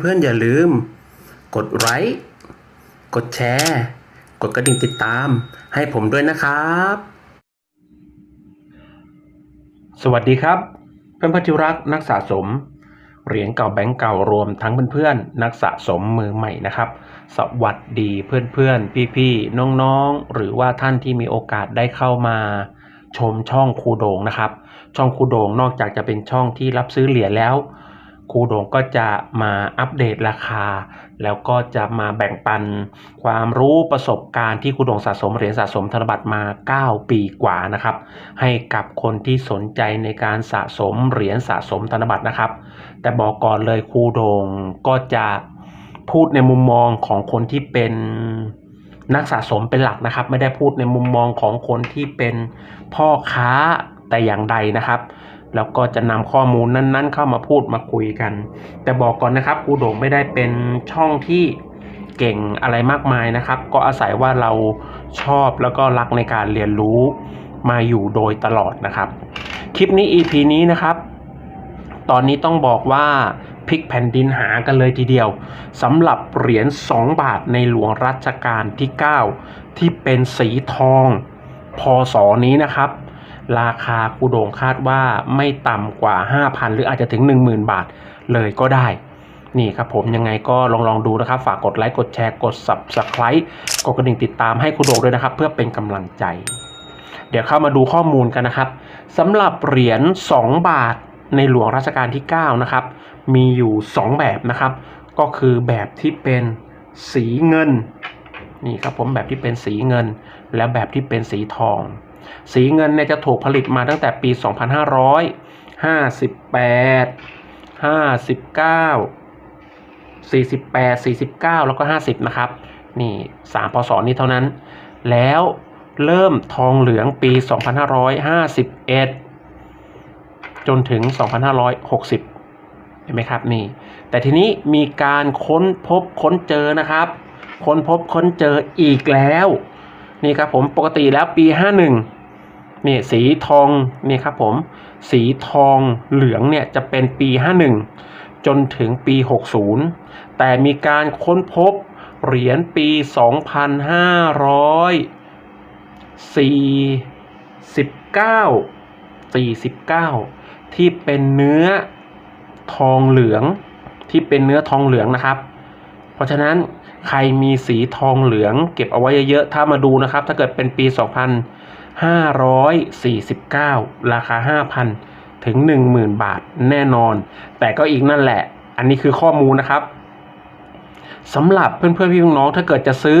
เพื่อนๆอย่าลืม กดไลค์กดแชร์ กดกระดิ่งติดตาม ให้ผมด้วยนะครับ สวัสดีครับ เพื่อนเพื่อนที่รักนักสะสม เหรียญเก่าแบงก์เก่ารวมทั้งเพื่อนๆนักสะสมมือใหม่นะครับ สวัสดีเพื่อนๆ พี่ๆน้องๆ หรือว่าท่านที่มีโอกาสได้เข้ามาชมช่องครูโดงนะครับ ช่องครูโดงนอกจากจะเป็นช่องที่รับซื้อเหรียญแล้ว ครูโดงก็จะมาอัปเดตราคา แล้วก็จะมาแบ่งปันความรู้ประสบการณ์ที่ครูโดงสะสมเหรียญสะสมธนบัตรมา 9 ปีกว่านะครับ ให้กับคนที่สนใจในการสะสมเหรียญสะสมธนบัตรนะครับ แต่บอกก่อนเลยครูโดงก็จะพูดในมุมมองของคนที่เป็นนักสะสมเป็นหลักนะครับ ไม่ได้พูดในมุมมองของคนที่เป็นพ่อค้าแต่อย่างใดนะครับ แล้วก็จะนำข้อมูลนั้นๆ เข้ามาพูดมาคุยกัน แต่บอกก่อนนะครับครูโด่งไม่ได้เป็นช่องที่เก่งอะไรมากมายนะครับ ก็อาศัยว่าเราชอบแล้วก็รักในการเรียนรู้มาอยู่โดยตลอดนะครับ คลิปนี้ EP นี้นะครับ ตอนนี้ต้องบอกว่าพลิกแผ่นดินหากันเลยทีเดียวสำหรับเหรียญ 2 บาทในหลวงรัชกาลที่ 9 ที่เป็นสีทอง พศนี้นะครับ ราคาคูโด่งคาดว่าไม่ต่ำกว่า 5,000 หรืออาจจะถึง 10,000 บาทเลยก็ได้ นี่ครับผมยังไงก็ลองลองดูนะครับ ฝากกดไลค์กดแชร์กด Subscribe กดกระดิ่งติดตามให้คูโด่งด้วยนะครับ เพื่อเป็นกำลังใจ เดี๋ยวเข้ามาดูข้อมูลกันนะครับสำหรับเหรียญ 2 บาทในหลวงรัชกาลที่ 9 นะครับ มีอยู่ 2 แบบนะครับ ก็คือแบบที่เป็นสีเงิน นี่ครับผมแบบที่เป็นสีเงิน และแบบที่เป็นสีทอง สีเงินเนี่ยจะถูกผลิตมาตั้งแต่ปี 2558 59 48 49 แล้วก็ 50 นะครับ นี่ 3 พศนี้เท่านั้น แล้วเริ่มทองเหลืองปี 2551 จนถึง 2560 เห็นไหมครับ นี่ แต่ทีนี้มีการค้นพบค้นเจอนะครับ ค้นพบค้นเจออีกแล้ว นี่ครับผมปกติแล้วปี 51นี่สีทองนี่ครับผมสีทองเหลืองเนี่ยจะเป็นปี 51 จนถึงปี 60 แต่มีการค้นพบเหรียญปี 2549 49 ที่เป็นเนื้อทองเหลืองที่เป็นเนื้อทองเหลืองนะครับ เพราะฉะนั้น ใครมีสีทองเหลือง เก็บเอาไว้เยอะๆ ถ้ามาดูนะครับ ถ้าเกิดเป็นปี 2549 ราคา 5,000 ถึง 10,000 บาทแน่นอน แต่ก็อีกนั่นแหละ อันนี้คือข้อมูลนะครับสำหรับเพื่อนๆพี่น้องถ้าเกิดจะซื้อ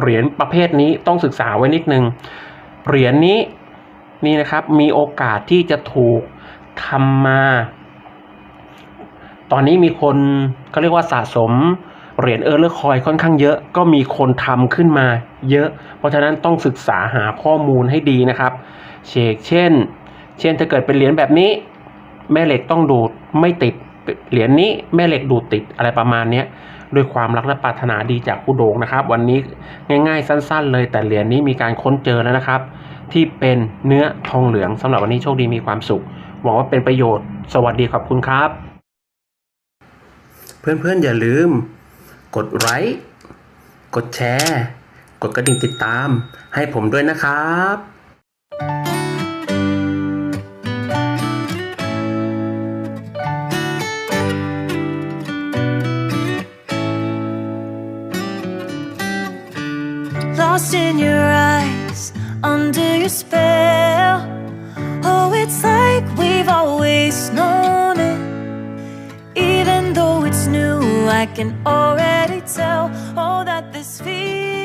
เหรียญประเภทนี้ต้องศึกษาไว้นิดนึง เหรียญนี้นี่นะครับมีโอกาสที่จะถูกทำมา ตอนนี้มีคนเขาเรียกว่าสะสม เหรียญเออร์เลอร์คอยค่อนข้างเยอะ ก็มีคนทำขึ้นมาเยอะ เพราะฉะนั้นต้องศึกษาหาข้อมูลให้ดีนะครับเชกเช่น เช่นถ้าเกิดเป็นเหรียญแบบนี้ แม่เหล็กต้องดูดไม่ติดเหรียญนี้แม่เหล็กดูดติดอะไรประมาณเนี้ด้วยความรักและปรารถนาดีจากผู้โด่งนะครับ วันนี้ง่ายๆ สั้นๆ เลยแต่เหรียญนี้มีการค้นเจอแล้วนะครับ ที่เป็นเนื้อทองเหลืองสำหรับวันนี้โชคดีมีความสุขหวังว่าเป็นประโยชน์ สวัสดีขอบคุณครับ เพื่อนๆอย่าลืม กดไลค์กดแชร์ กดกระดิ่งติดตาม ให้ผมด้วยนะครับ Lost in your eyes, under your spell. Oh, it's like we've always known I can already tell. Oh, that this feeling.